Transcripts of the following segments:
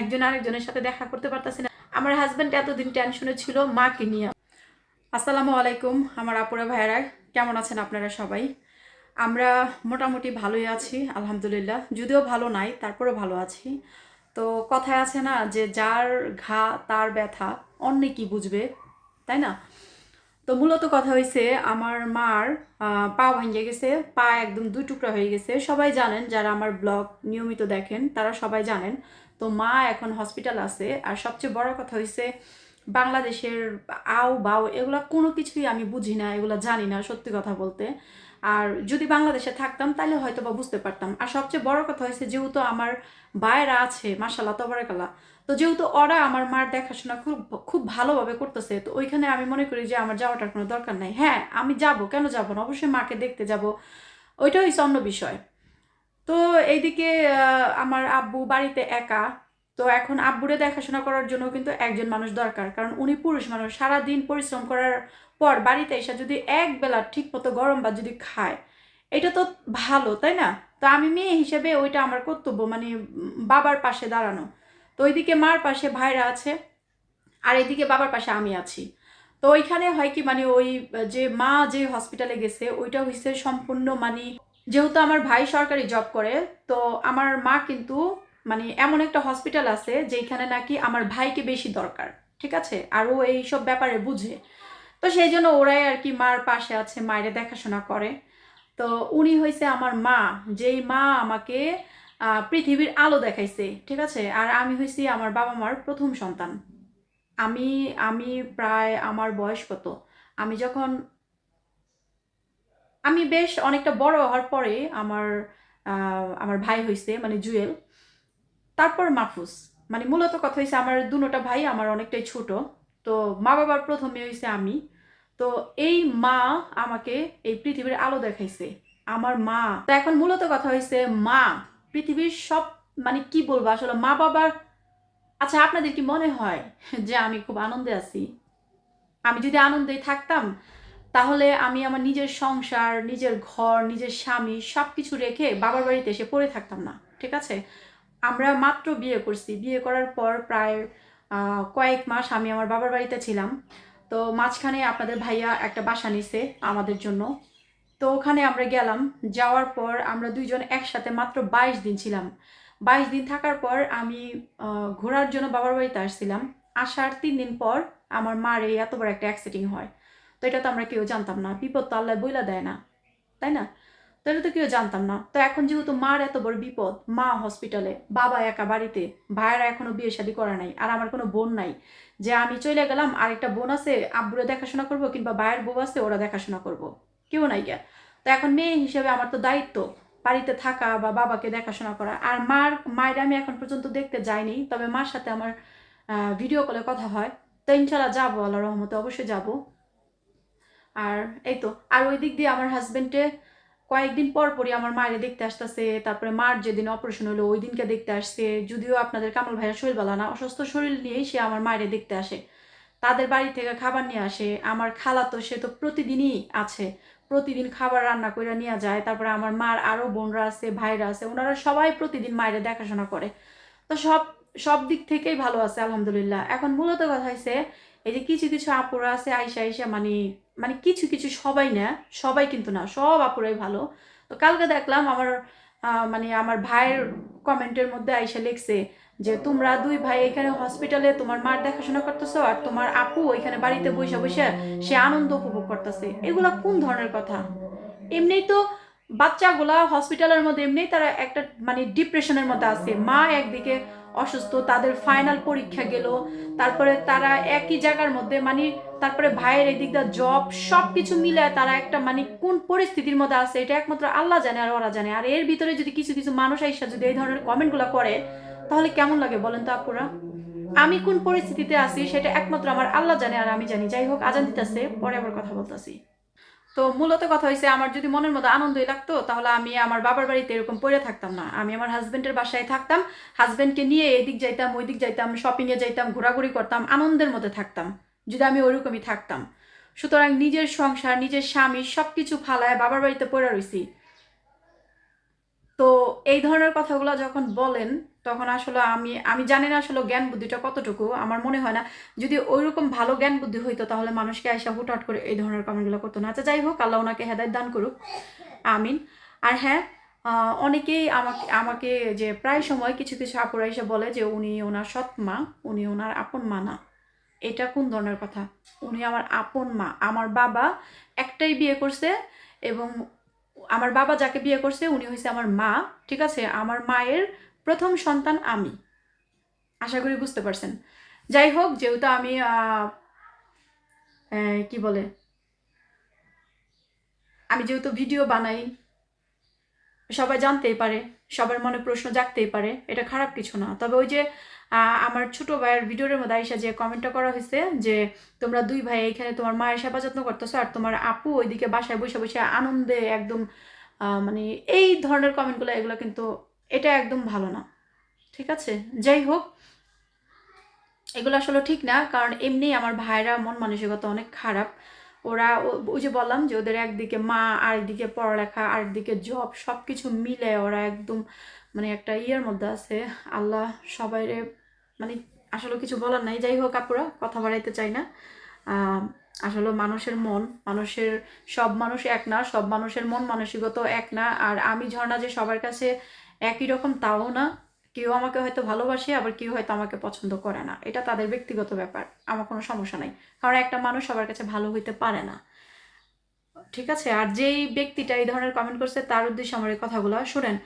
একজন আরেকজনের সাথে দেখা করতে পারতেছি না। আমার হাজব্যান্ড এতদিন টেনশনে ছিল, মাকে নিয়ে। আসসালামু আলাইকুম, আমার আপুরা ভাইয়েরা, কেমন আছেন আপনারা সবাই? আমরা মোটামুটি ভালোই আছি, আলহামদুলিল্লাহ। যদিও ভালো নাই, তারপরেও ভালো আছি। তো কথায় আছে না যে, যার ঘা, তার ব্যথা, অন্য কি বুঝবে, তাই না? তো মূলত কথা হয়েছে আমার মার পা ভেঙে গেছে, পা একদম দুই টুকরা হয়ে গেছে। সবাই জানেন, যারা আমার ব্লগ নিয়মিত দেখেন, তারা সবাই জানেন তো মা এখন হসপিটাল আছে। আর সবচেয়ে বড় কথা হয়েছে বাংলাদেশের আও, বাও এগুলো কোনো কিছুই আমি বুঝি না, এগুলো জানি না সত্যি কথা বলতে। আর যদি বাংলাদেশে থাকতাম তাহলে হয়তো বা বুঝতে পারতাম। আর সবচেয়ে বড় কথা হয়েছে যেহেতু আমার বায়েরা আছে মাসাল্লাহ তবরাকাল্লাহ, তো যেহেতু ওরা আমার মার দেখাশোনা খুব খুব ভালোভাবে করতেছে, তো ওইখানে আমি মনে করি যে আমার যাওয়াটার কোনো দরকার নাই। হ্যাঁ আমি যাব, কেন যাব না? অবশ্যই মাকে দেখতে যাব। ওইটা হচ্ছে অন্য বিষয়। তো এইদিকে আমার আব্বু বাড়িতে একা। তো এখন আব্বুরে দেখাশোনা করার জন্য কিন্তু একজন মানুষ দরকার, কারণ উনি পুরুষ মানুষ। সারা দিন পরিশ্রম করার পর বাড়িতে এসে যদি এক বেলা ঠিক মতো গরম ভাত যদি খায়, এটা তো ভালো, তাই না? তো আমি মেয়ে হিসেবে ওইটা আমার কর্তব্য মানে বাবার পাশে দাঁড়ানো। তো ওইদিকে মার পাশে ভাইরা আছে, আর এদিকে বাবার পাশে আমি আছি। তো ওইখানে হয় কি মানে ওই যে মা যে হসপিটালে গেছে, ওইটা হয়েছে সম্পূর্ণ মানে যেহেতু আমার ভাই সরকারি জব করে, তো আমার মা কিন্তু মানে এমন একটা হসপিটাল আছে যেখানে নাকি আমার ভাইকে বেশি দরকার, ঠিক আছে? আর ও এইসব ব্যাপারে বুঝে। তো সেই জন্য ওরাই আর কি মার পাশে আছে, মায়ের দেখাশোনা করে। তো উনি হয়েছে আমার মা, যেই মা আমাকে পৃথিবীর আলো দেখাইছে, ঠিক আছে? আর আমি হয়েছি আমার বাবা মার প্রথম সন্তান। আমি আমি প্রায় আমার বয়স কত? আমি যখন আমি বেশ অনেকটা বড় হওয়ার পরে আমার আমার ভাই হয়েছে মানে জুয়েল। তারপর মাহফুজ। মানে মূলত কথা হয়েছে আমার দুনোটা ভাই, আমার অনেকটাই ছোট। তো মা বাবার প্রথমে হয়েছে আমি। তো এই মা আমাকে এই পৃথিবীর আলো দেখাইছে। আমার মা। তো এখন মূলত কথা হয়েছে মা। পৃথিবীর সব মানে কি বলব, আসলে মা বাবার আচ্ছা আপনাদের কি মনে হয় যে আমি খুব আনন্দে আছি? আমি যদি আনন্দে থাকতাম তাহলে আমি আমার নিজের সংসার, নিজের ঘর, নিজের স্বামী সব কিছু রেখে বাবার বাড়িতে এসে পড়ে থাকতাম না, ঠিক আছে? আমরা মাত্র বিয়ে করছি। বিয়ে করার পর প্রায় কয়েক মাস আমি আমার বাবার বাড়িতে ছিলাম। তো মাঝখানে আপনাদের ভাইয়া একটা বাসা নিছে আমাদের জন্য। তো ওখানে আমরা গেলাম। যাওয়ার পর আমরা দুইজন একসাথে মাত্র বাইশ দিন ছিলাম। বাইশ দিন থাকার পর আমি ঘোরার জন্য বাবার বাড়িতে আসছিলাম। আসার তিন দিন পর আমার মার এই এত বড় একটা অ্যাক্সিডেন্ট হয়। তো এটা তো আমরা কেউ জানতাম না। বিপদ তো আল্লাহ বইলা দেয় না, তাই না? তো এটা তো কেউ জানতাম না। তো এখন যেহেতু মার এত বড় বিপদ, মা হসপিটালে বাবা একা বাড়িতে, ভাইয়েরা এখনও বিয়ে শাদী করা নাই, আর আমার কোনো বোন নাই। যে আমি চলে গেলাম আর একটা বোন আছে, আব্বুরে দেখাশোনা করব কিংবা ভাইয়ের বউ আছে, ওরা দেখাশোনা করব। কেউ নাই গিয়া। তো এখন মেয়ে হিসেবে আমার তো দায়িত্ব, বাড়িতে থাকা বা বাবাকে দেখাশোনা করা। আর মার, মায়ের আমি এখন পর্যন্ত দেখতে যাইনি, তবে মার সাথে আমার ভিডিও কলে কথা হয়। তো ইনশাল্লাহ যাব আল্লাহ রহমতে অবশ্যই যাব। আর এই তো, আর ওই দিক দিয়ে আমার হাজবেন্ডে কয়েকদিন পর পরই আমার মায়ের দেখতে আসতেছে, তারপরে মার যেদিন অপারেশন হলো, ওই দিনকে দেখতে আসছে। যদিও আপনাদের কামাল ভাইয়ের শরীর বলা না, অসুস্থ শরীর নিয়েই সে আমার মায়ের দেখতে আসে। তাদের বাড়ি থেকে খাবার নিয়ে আসে, আমার খালা তো, সে তো প্রতিদিনই আছে। প্রতিদিন খাবার রান্না করে নিয়ে যায়, তারপরে আমার মার আরও বোনরা আছে, ভাইরা আছে, ওনারা সবাই প্রতিদিন মায়ের দেখাশোনা করে। তো সব সব দিক থেকেই ভালো আছে, আলহামদুলিল্লাহ। এখন মূলত কথা হয়েছে এই যে কিছু কিছু আপুরা আছে, আইসা আইসা মানে মানে কিছু কিছু সবাই না, সবাই কিন্তু না, সব আপুরাই ভালো। তো কালকে দেখলাম আমার মানে আমার ভাইয়ের কমেন্টের মধ্যে আইসা লিখছে যে, তোমরা দুই ভাই এখানে হসপিটালে তোমার মার দেখাশোনা করতেছো আর তোমার আপু ওইখানে বাড়িতে বসে বসে সে আনন্দ উপভোগ করতেছে। এগুলা কোন ধরনের কথা? এমনি তো বাচ্চাগুলা হসপিটালের মধ্যে এমনি তারা একটা মানে ডিপ্রেশনের মধ্যে আছে। মা একদিকে অসুস্থ, তাদের ফাইনাল পরীক্ষা গেল, তারপরে তারা একই জায়গার মধ্যে মানে তারপরে ভাইয়ের এই দিকটা জব সব কিছু মিলে তারা একটা মানে কোন পরিস্থিতির মধ্যে আছে এটা একমাত্র আল্লাহ জানে আর ওরা জানে। আর এর ভিতরে যদি কিছু কিছু মানুষ আইসা যদি এই ধরনের কমেন্টগুলো করে, তাহলে কেমন লাগে বলেন তো আপুরা? আমি কোন পরিস্থিতিতে আছি সেটা একমাত্র আমার আল্লাহ জানে আর আমি জানি। যাই হোক, আজান দিতেছে, পরে আবার কথা বলতেছি। তো মূলত কথা হয়েছে আমার যদি মনের মধ্যে আনন্দই লাগতো, তাহলে আমি আমার বাবার বাড়িতে এরকম পড়ে থাকতাম না। আমি আমার হাজবেন্ডের বাসায় থাকতাম হাজবেন্ডকে নিয়ে এদিক যাইতাম ওই দিক যাইতাম শপিংয়ে যাইতাম, ঘোরাঘুরি করতাম, আনন্দের মধ্যে থাকতাম, যদি আমি ওইরকমই থাকতাম। সুতরাং নিজের সংসার, নিজের স্বামী সব কিছু ফালায় বাবার বাড়িতে পড়ে রয়েছি তো এই ধরনের কথাগুলো যখন বলেন তখন আসলে আমি আমি জানি না আসলে জ্ঞান বুদ্ধিটা কতটুকু। আমার মনে হয় না, যদি ওইরকম ভালো জ্ঞান বুদ্ধি হইতো তাহলে মানুষকে আইসা হুটহাট করে এই ধরনের কমেন্টগুলো করতো না। আচ্ছা যাই হোক, আল্লাহ ওনাকে হেদায়ত দান করুক। আমিন। আর হ্যাঁ অনেকেই আমাকে আমাকে যে প্রায় সময় কিছু কিছু আপুরা এসে বলে যে উনি ওনার সৎ মা, উনি ওনার আপন মা না। এটা কোন ধরনের কথা? উনি আমার আপন মা। আমার বাবা একটাই বিয়ে করছে এবং আমার বাবা যাকে বিয়ে করছে, উনি হয়েছে আমার মা, ঠিক আছে? আমার মায়ের প্রথম সন্তান আমি। আশা করি বুঝতে পারছেন। যাই হোক, যেহেতু আমি কি বলে? আমি যেহেতু ভিডিও বানাই, সবাই জানতেই পারে, সবার মনে প্রশ্ন জাগতেই পারে, এটা খারাপ কিছু না। তবে ওই যে আমার ছোট ভাইয়ের ভিডিওর মধ্যে আইসা যে কমেন্টটা করা হয়েছে যে, তোমরা দুই ভাই এখানে তোমার মায়ের সেবা যত্ন করতেছো আর তোমার আপু ওইদিকে বাসায় বসে বসে আনন্দে একদম মানে এই ধরনের কমেন্টগুলো এগুলো কিন্তু এটা একদম ভালো না। ঠিক আছে? যাই হোক, এগুলো আসলে ঠিক না, কারণ এমনি আমার ভাইরা মন মানসিকতা অনেক খারাপ। ওরা ওই যে বললাম যে ওদের একদিকে মা, আরেকদিকে পড়ালেখা, আরেকদিকে জব সব কিছু মিলে ওরা একদম মানে একটা ইয়ের মধ্যে আছে। আল্লাহ সবাইরে মানে আসলে কিছু বলার নাই। যাই হোক আপুরা, কথা বাড়াইতে চাই না। আসলে মানুষের মন, মানুষের সব মানুষ এক না, সব মানুষের মন মানসিকতা এক না। আর আমি ঝর্ণা যে সবার কাছে একই রকম তাও না। কেউ আমাকে হয়তো ভালোবাসে, আবার কেউ হয়তো আমাকে পছন্দ করে না। এটা তাদের ব্যক্তিগত ব্যাপার, আমার কোনো সমস্যা নাই। কারণ একটা মানুষ সবার কাছে ভালো হইতে পারে না। ঠিক আছে? আর যেই ব্যক্তিটা এই ধরনের কমেন্ট করছে, তার উদ্দেশ্যে আমার এই কথাগুলো শোনেন।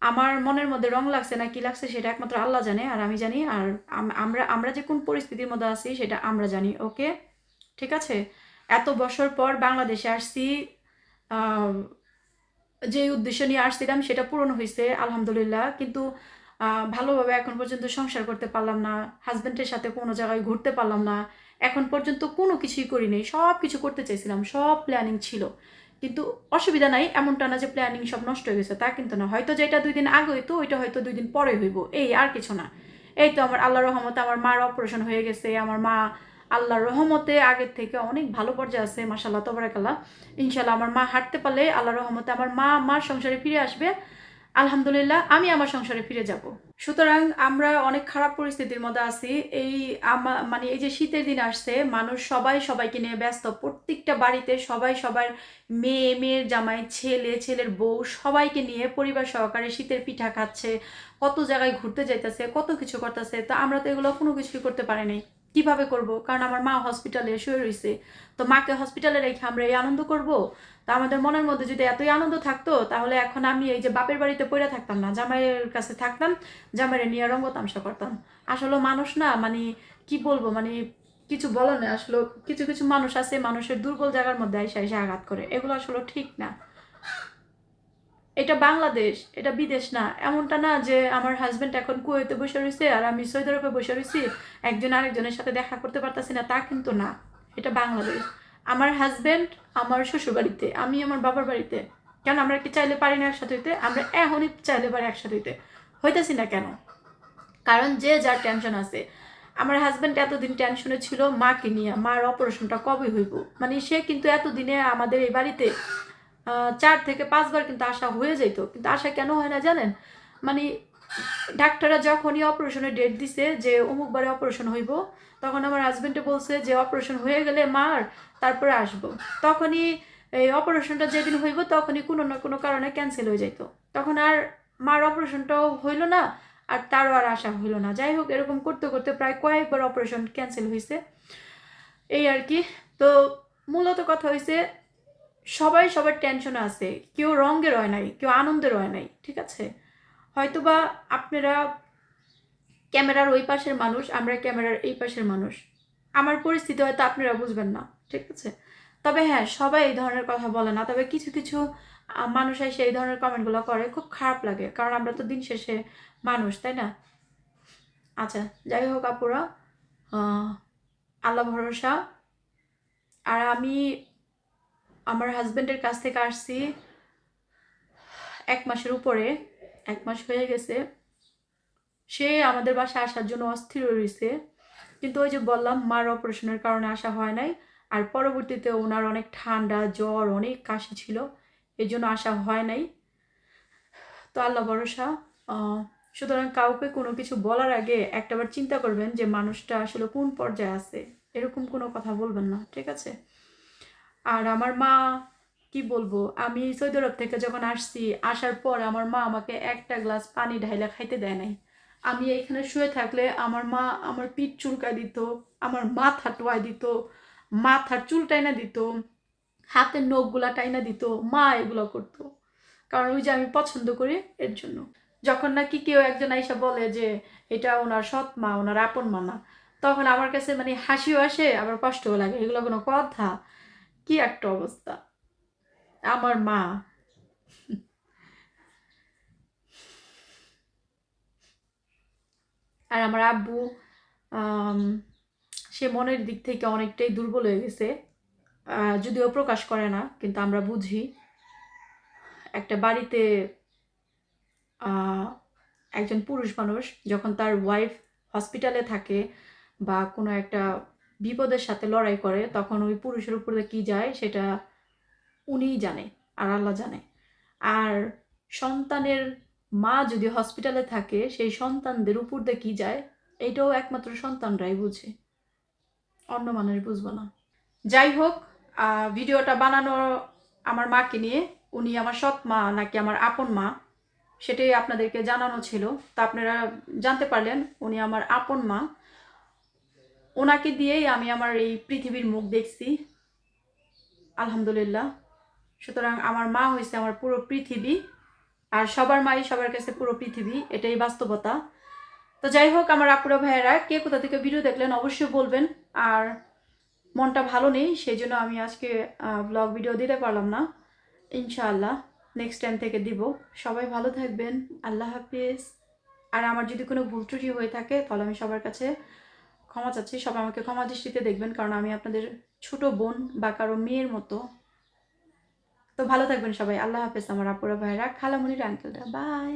আমার মনের মধ্যে রং লাগছে না কি লাগছে, সেটা একমাত্র আল্লাহ জানে, আর আমি জানি, আর আমরা আমরা যে কোন পরিস্থিতির মধ্যে আছি, সেটা আমরা জানি, ওকে? ঠিক আছে? এত বছর পর বাংলাদেশে আসছি যে উদ্দেশ্য নিয়ে আসছিলাম সেটা পূরণ হয়েছে আলহামদুলিল্লাহ। কিন্তু ভালোভাবে এখন পর্যন্ত সংসার করতে পারলাম না হাজব্যান্ডের সাথে কোনো জায়গায় ঘুরতে পারলাম না। এখন পর্যন্ত কোনো কিছুই করিনি সব কিছু করতে চাইছিলাম, সব প্ল্যানিং ছিল। কিন্তু অসুবিধা নাই, এমনটা না যে প্ল্যানিং সব নষ্ট হয়ে গেছে, তা কিন্তু না। হয়তো যেটা দুই দিন আগে হইতো, ওইটা হয়তো দুই দিন পরে হইব, এই আর কিছু না। এই তো আমার আল্লাহ রহমত আমার মার অপারেশন হয়ে গেছে, আমার মা আল্লাহর রহমতে আগের থেকে অনেক ভালো পর্যায়ে আছে মাসাল্লাহ তবরাকাল্লাহ। ইনশাল্লাহ আমার মা হাঁটতে পারলে আল্লাহ রহমতে আমার মা আমার সংসারে ফিরে আসবে। আলহামদুলিল্লাহ, আমি আমার সংসারে ফিরে যাব। সুতরাং আমরা অনেক খারাপ পরিস্থিতির মধ্যে আছি। এই মানে এই যে শীতের দিন আসছে, মানুষ সবাই সবাইকে নিয়ে ব্যস্ত। প্রত্যেকটা বাড়িতে সবাই সবার মেয়ে, মেয়ের জামাই, ছেলে, ছেলের বউ সবাইকে নিয়ে পরিবার সহকারে শীতের পিঠা খাচ্ছে, কত জায়গায় ঘুরতে যাইতেছে, কত কিছু করতেছে। তো আমরা তো এগুলো কোনো কিছুই করতে পারি নাই। কীভাবে করব? কারণ আমার মা হসপিটালে শুয়ে রয়েছে তো মাকে হসপিটালে রেখে আমরা এই আনন্দ করব। তা আমাদের মনের মধ্যে যদি এতই আনন্দ থাকতো, তাহলে এখন আমি এই যে বাপের বাড়িতে পড়ে থাকতাম না, জামাইয়ের কাছে থাকতাম, জামাইয়ের নিয়ে রঙ্গ তামসা করতাম। আসলে মানুষ না মানে কি বলব মানে কিছু বলো না, আসলে কিছু কিছু মানুষ আছে, মানুষের দুর্বল জায়গার মধ্যে এসে এসে আঘাত করে। এগুলো আসলে ঠিক না। এটা বাংলাদেশ, এটা বিদেশ না। এমনটা না যে আমার হাজবেন্ড এখন কুয়েতে বসে রয়েছে আর আমি সৌদি আরবে বসে রয়েছি একজন আরেকজনের সাথে দেখা করতে পারতাছি না, তা কিন্তু না। এটা বাংলাদেশ। আমার হাজবেন্ড আমার শ্বশুর বাড়িতে আমি আমার বাবার বাড়িতে। কেন আমরা কি চাইলে পারি না একসাথে হইতে? আমরা এখনই চাইলে পারি একসাথে হইতে। হইতেছি না কেন? কারণ যে যার টেনশন আছে। আমার হাজব্যান্ড এতদিন টেনশনে ছিল, মাকে নিয়ে, মার অপারেশনটা কবে হইব? মানে সে কিন্তু এতদিনে আমাদের এই বাড়িতে চার থেকে পাঁচবার কিন্তু আশা হয়ে যেত কিন্তু আশা কেন হয় না জানেন? মানে ডাক্তাররা যখনই অপারেশনের ডেট দিছে যে অমুকবারে অপারেশন হইব, তখন আমার হাজব্যান্ডে বলছে যে অপারেশন হয়ে গেলে মার তারপরে আসব। তখনই এই অপারেশনটা যেদিন হইব তখনই কোনো না কোনো কারণে ক্যান্সেল হয়ে যেত তখন আর মার অপারেশনটাও হইল না, আর তারও আর আশা হইল না। যাই হোক, এরকম করতে করতে প্রায় কয়েকবার অপারেশন ক্যান্সেল হয়েছে এই আর কি। তো মূলত কথা হয়েছে সবাই সবার টেনশনে আছে। কেউ রঙে রয় নাই, কেউ আনন্দে রয় নাই, ঠিক আছে? হয়তোবা আপনারা ক্যামেরার ওই পাশের মানুষ, আমরা ক্যামেরার এই পাশের মানুষ। আমার পরিস্থিতি হয়তো আপনারা বুঝবেন না, ঠিক আছে? তবে হ্যাঁ সবাই এই ধরনের কথা বলে না। তবে কিছু কিছু মানুষ এসে এই ধরনের কমেন্টগুলো করে, খুব খারাপ লাগে। কারণ আমরা তো দিন শেষে মানুষ, তাই না? আচ্ছা যাই হোক আপুরা আল্লাহ ভরসা। আর আমি আমার হাজবেন্ডের কাছ থেকে আসছি। এক মাসের উপরে, এক মাস হয়ে গেছে। সে আমাদের বাসায় আসার জন্য অস্থির রয়েছে। কিন্তু ওই যে বললাম, মার অপারেশনের কারণে আসা হয় নাই। আর পরবর্তীতে ওনার অনেক ঠান্ডা, জ্বর, অনেক কাশি ছিল। এই জন্য আসা হয় নাই। তো আল্লাহ ভরসা সুতরাং কাউকে কোনো কিছু বলার আগে একটাবার চিন্তা করবেন যে মানুষটা আসলে কোন পর্যায়ে আছে। এরকম কোনো কথা বলবেন না, ঠিক আছে? আর আমার মা, কি বলব, আমি সৌদি আরব থেকে যখন আসছি, আসার পর আমার মা আমাকে একটা গ্লাস পানি ঢাইলা খাইতে দেয় নাই। আমি এখানে শুয়ে থাকলে আমার মা আমার পিঠ চুলকায় দিত, আমার মাথা টোয়াই দিত, মাথার চুল টাইনা দিত, হাতের নখগুলা টাইনা দিত, মা এগুলো করতো। কারণ ওই যে আমি পছন্দ করি এর জন্য। যখন নাকি কেউ একজন আইসা বলে যে, এটা ওনার সৎ মা, ওনার আপন মা না, তখন আমার কাছে মানে হাসিও আসে, আবার কষ্টও লাগে। এগুলো কোনো কথা। কি একটা অবস্থা? আমার মা। আর আমার আব্বু সে মনের দিক থেকে অনেকটাই দুর্বল হয়ে গেছে। যদিও প্রকাশ করে না, কিন্তু আমরা বুঝি। একটা বাড়িতে একজন পুরুষ মানুষ যখন তার ওয়াইফ হসপিটালে থাকে বা কোনো একটা বিপদের সাথে লড়াই করে, তখন ওই পুরুষের উপরে কি যায় সেটা উনিই জানে আর আল্লাহ জানে। আর সন্তানের মা যদি হসপিটালে থাকে, সেই সন্তানদের উপর দিয়ে কী যায়, এটাও একমাত্র সন্তানরাই বুঝে। অন্য মানুষ বুঝব না। যাই হোক ভিডিওটা বানানো আমার মাকে নিয়ে, উনি আমার সৎ মা নাকি আমার আপন মা, সেটাই আপনাদেরকে জানানো ছিল। তা আপনারা জানতে পারলেন, উনি আমার আপন মা। ওনাকে দিয়েই আমি আমার এই পৃথিবীর মুখ দেখছি। আলহামদুলিল্লাহ। সুতরাং আমার মা হয়েছে আমার পুরো পৃথিবী, আর সবার মাই সবার কাছে পুরো পৃথিবী, এটাই বাস্তবতা। তো যাই হোক, আমার আপুরা ভাইয়েরা, কে কোথা থেকে ভিডিও দেখলেন অবশ্যই বলবেন, আর মনটা ভালো নেই সেই জন্য আমি আজকে ব্লগ ভিডিও দিতে পারলাম না। ইনশাআল্লাহ নেক্সট টাইম থেকে দিব। সবাই ভালো থাকবেন, আল্লাহ হাফিজ। আর আমার যদি কোনো ভুল ত্রুটি হয়ে থাকে, তাহলে আমি সবার কাছে ক্ষমা চাচ্ছি সবাই আমাকে ক্ষমা দৃষ্টিতে দেখবেন, কারণ আমি আপনাদের ছোট বোন বা কারও মেয়ের মতো। তো ভালো থাকবেন সবাই, আল্লাহ হাফেজ, আমার আপুরা ভাইরা, খালামুনির আঙ্কেলরা বাই